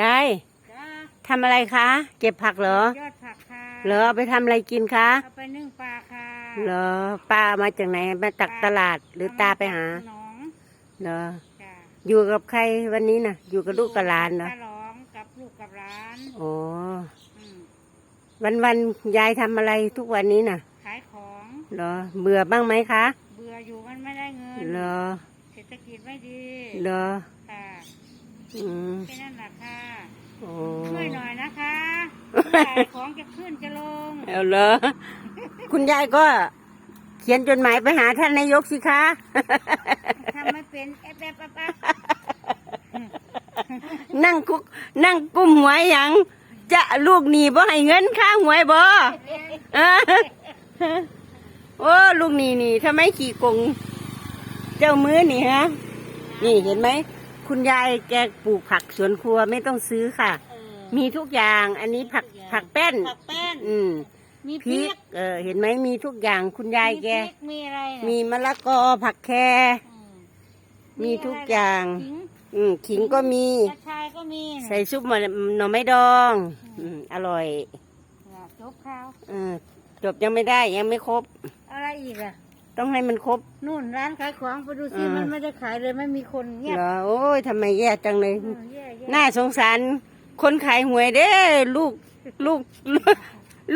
ยายจ้าทำอะไรคะ เก็บผักเหรอ ยอดผักค่ะเหรอเอาไปทำอะไรกินคะเอาไปนึ่งปลาค่ะเหรอป้ามาจากไหนมาจากตลาดหรือตาไปหาหนองเหรอจ้าอยู่กับใครวันนี้น่ะ อยู่กับลูกกับหลานเหรอตาหลองกับลูกกับหลานโอ้อืมวันวันๆยายทำอะไรทุกวันนี้น่ะขายของเหรอเบื่อบ้างไหมคะเบื่ออยู่มันไม่ได้เงินเหรอเศรษฐกิจไม่ดีเหรอค่ะ อืมแค่นั้นแหละค่ะโอ้ช่วยหน่อยนะคะขายของจะขึ้นจะลง เอาเหรอ คุณยายก็เขียนจดหมายไปหาท่านนายกสิคะ ทำไม่เป็นแอบแอบแอบแอบนั่งคุกนั่งกุ้มหวยหยัง จะลูกหนีบ่ให้เงินค่าหวยบ่เออโอ้ลูกหนีนี่ทำไมขี่กงเจ้ามือนี่ฮะ นี่เห็นไหม คุณยายแกปลูกผักสวนครัวไม่ต้องซื้อค่ะ เออมีทุกอย่างอันนี้ผักผักแป้น ผักแป้นอืมมีพพริริกกเออเห็นไหมมีทุกอย่างคุณยายแกมีพริกมีอะไรน่ะมีมะละกอผักแคอืมมีทุกอย่าง ขิงอืมขิงก็มี กระชายก็มีน่ะใส่ซุปหน่อไม้ดอง อืมอร่อย น่ะจบข้าวเออจบยังไม่ได้ยังไม่ครบอะไรอีกอะ ต้องให้มันครบ นู่นร้านขายของไปดูสิอ่ามัมันไม่ได้ขายเลยไม่มีคนเงียบเหรอโอ้ยทำไมแย่จังเลยเออแย่แย่น่าสงสาร คนขายหวยเด้ลูกลูก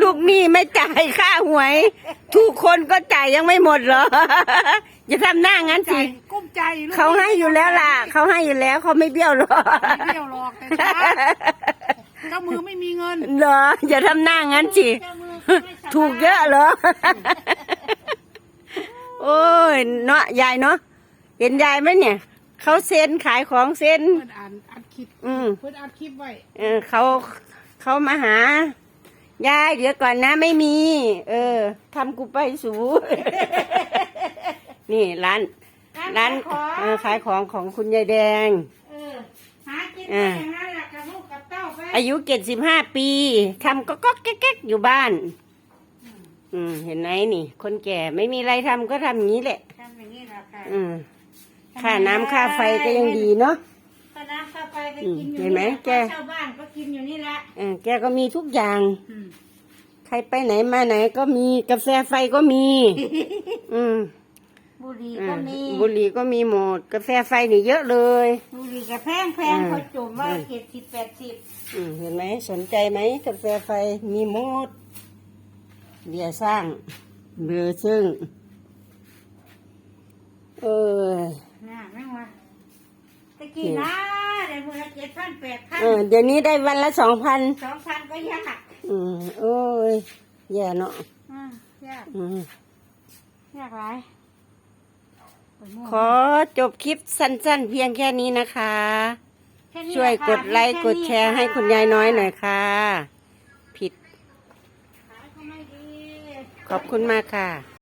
ลูกหนี่ไม่จ่ายค่าหวย ทุกคนก็จ่ายยังไม่หมดเหรอ อย่าทำหน้างั้นสิกุ้มใจลูกเขาให้อยู่แล้วล่ะ เขาให้อยู่แล้วเขาไม่เบี้ยวหรอก ไม่เที่ยวหรอกแต่ช้าเจ้ามือไม่มีเงินเหรออย่าทำหน้างั้นสิเจ้ามือไม่สบายถูกเยอะเหรอ โอ้ยเนาะยายเนาะเห็นยายไหมเนี่ย เขาเซ็นขายของเซ็น เพื่อนอ่านอัดคลิปอืม เพื่อนอัดคลิปไว้เออเขาเขามาหายายเดี๋ยวก่อนนะไม่มี เออทำกูไปสู นี่ร้าน ร้านขายของเออขายของของคุณยายแดง เออหากินเอไปออย่างนั้นแหละกับลูกกับเต้าไปอายุเจ็ดสิบห้าปีทำก็ก็แก๊กๆอยู่บ้าน อืม เห็นไหมนี่ คนแก่ไม่มีอะไรทำก็ทำอย่างนี้แหละทำอย่างนี้แหละค่ะอืมค่าน้ำค่าไฟก็ยังดีเนาะก็น้ำเข้าไปก็อืมกินอยู่เห็นไหมนี่แกเช่าบ้านก็กินอยู่นี่แหละเออแกก็มีทุกอย่างอืมใครไปไหนมาไหนก็มีกาแฟไฟก็มี อืมบุหรี่อืก็มมีบุหรี่ก็มีหมด กาแฟไฟนี่เยอะเลย บุหรี่กับแพงแพงอืมพอจุ่มว่าเจ็ดสิบแปดสิบอืมเห็นไหมสนใจไหมกาแฟไฟมีหมด เบียร์สร้างเบือซึ่ง เออน่ะแม่งวะตะกี้นะได้มูลเจ็ดพันแปดพันเออเดี๋ยวนี้ได้วันละสองพันสองพันก็ยากอืมโอ้ยแย่เนาะอะยากอืมยากหลายไปมั่วขอจบคลิปสั้นๆ เพียงแค่นี้นะคะแค่นี้ช่วยแหละค่ะกดไลค์แค่กดแชร์ให้คุณยายน้อยหน่อยค่ะ ผิดขายก็ไม่ดี ขอบคุณมากค่ะ